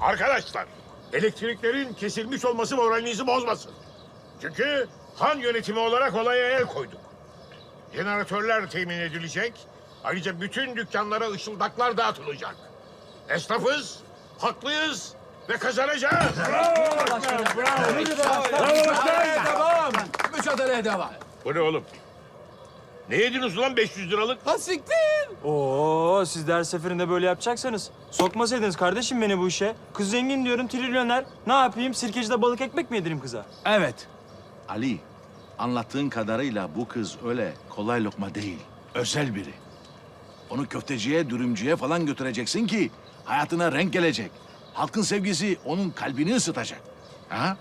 Arkadaşlar, elektriklerin kesilmiş olması moralinizi bozmasın. Çünkü han yönetimi olarak olaya el koyduk. Jeneratörler temin edilecek. Ayrıca bütün dükkanlara ışıldaklar dağıtılacak. Esnafız, haklıyız ve kazanacağız. Devam. Mücadeleye devam. Bu ne oğlum? Ne yediniz ulan 500 liralık? Ha siktir. Oo siz de her seferinde böyle yapacaksanız sokmasaydınız kardeşim beni bu işe. Kız zengin diyorum trilyoner. Ne yapayım sirkecide balık ekmek mi yedireyim kıza? Evet. Ali, anlattığın kadarıyla bu kız öyle kolay lokma değil. Özel biri. Onu köfteciye, dürümcüye falan götüreceksin ki hayatına renk gelecek. Halkın sevgisi onun kalbini ısıtacak. Ha?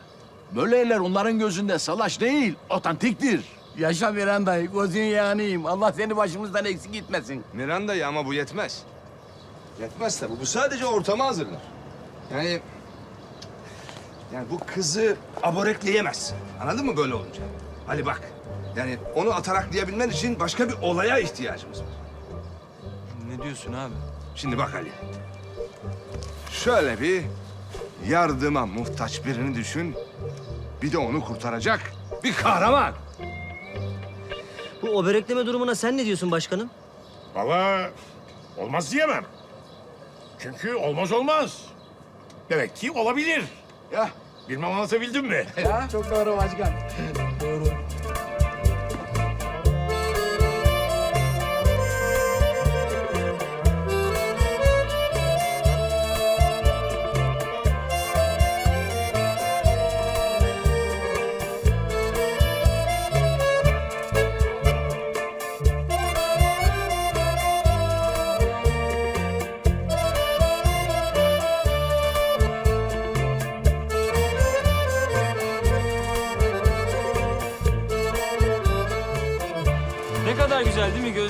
Böyle eller onların gözünde salaş değil, otantiktir. Yaşa Miranda, gözün yanayım. Allah seni başımızdan eksik gitmesin. Miranda'yı ama bu yetmez. Yetmez tabii. Bu sadece ortamı hazırlar. Yani... Yani bu kızı aborekleyemez. Anladın mı böyle olunca? Ali bak. Yani onu ataraklayabilmen için başka bir olaya ihtiyacımız var. Ne diyorsun abi? Şimdi bak Ali. Şöyle bir yardıma muhtaç birini düşün. Bir de onu kurtaracak bir kahraman. Bu oberekleme durumuna sen ne diyorsun başkanım? Valla olmaz diyemem. Çünkü olmaz olmaz. Demek ki olabilir. Ya Bilmem anlatabildim mi? Ya çok doğru başkan.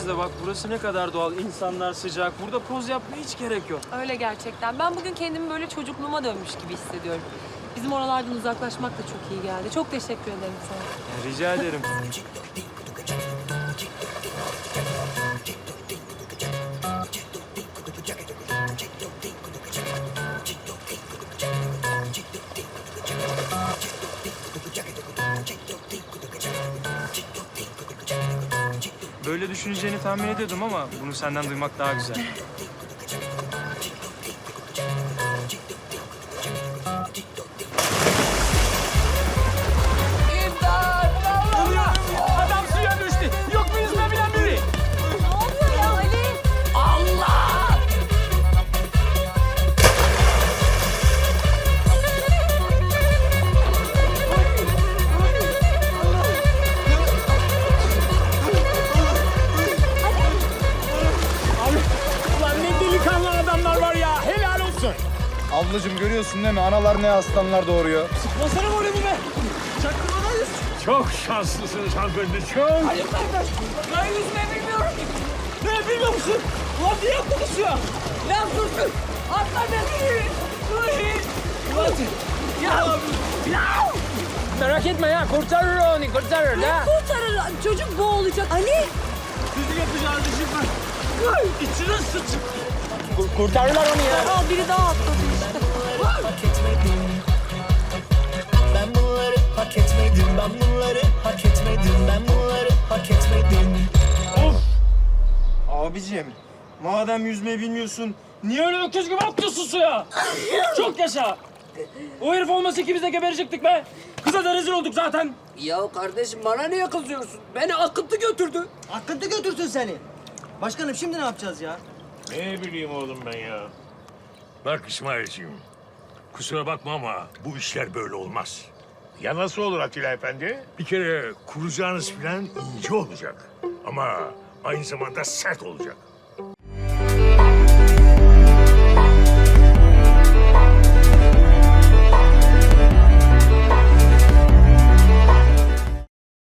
Gözde? Bak burası ne kadar doğal. İnsanlar sıcak. Burada poz yapmaya hiç gerek yok. Öyle gerçekten. Ben bugün kendimi böyle çocukluğuma dönmüş gibi hissediyorum. Bizim oralardan uzaklaşmak da çok iyi geldi. Çok teşekkür ederim sana. Ya, rica ederim. Böyle düşüneceğini tahmin ediyordum ama bunu senden duymak daha güzel. Ablacığım görüyorsun değil mi? Analar ne aslanlar doğuruyor. Basana golü bu be. Çaktırmadayız. Çok şanslısınız hanımefendi, çok. Ben yüzme bilmiyorum. Ne bilmiyor musun? Ulan niye konuşuyor? Lan dur dur. Atla beni. Ya. Ya. Merak etme ya. Kurtarır onu. Kurtarır Ne kurtarır? Çocuk boğulacak. Ali. Sizin yapacağınız işi ben. İçine sıçın. Kurtarırlar onu ya. Al biri daha atladı etmedim Ben bunları hak etmedim Ben bunları hak etmedim Abicim, madem yüzmeyi bilmiyorsun, niye öyle öküz gibi atlıyorsun suya? Çok yaşa. O herif olmasa ikimiz de geberecektik be. Kıza da rezil olduk zaten. Ya kardeşim bana niye kızıyorsun? Beni akıntı götürdü. Akıntı götürsün seni. Başkanım şimdi ne yapacağız ya? Ne bileyim oğlum ben ya. Bak İsmail'ciğim, kusura bakma ama bu işler böyle olmaz. Ya nasıl olur Atilla Efendi? Bir kere kuracağınız plan ince olacak. Ama aynı zamanda sert olacak.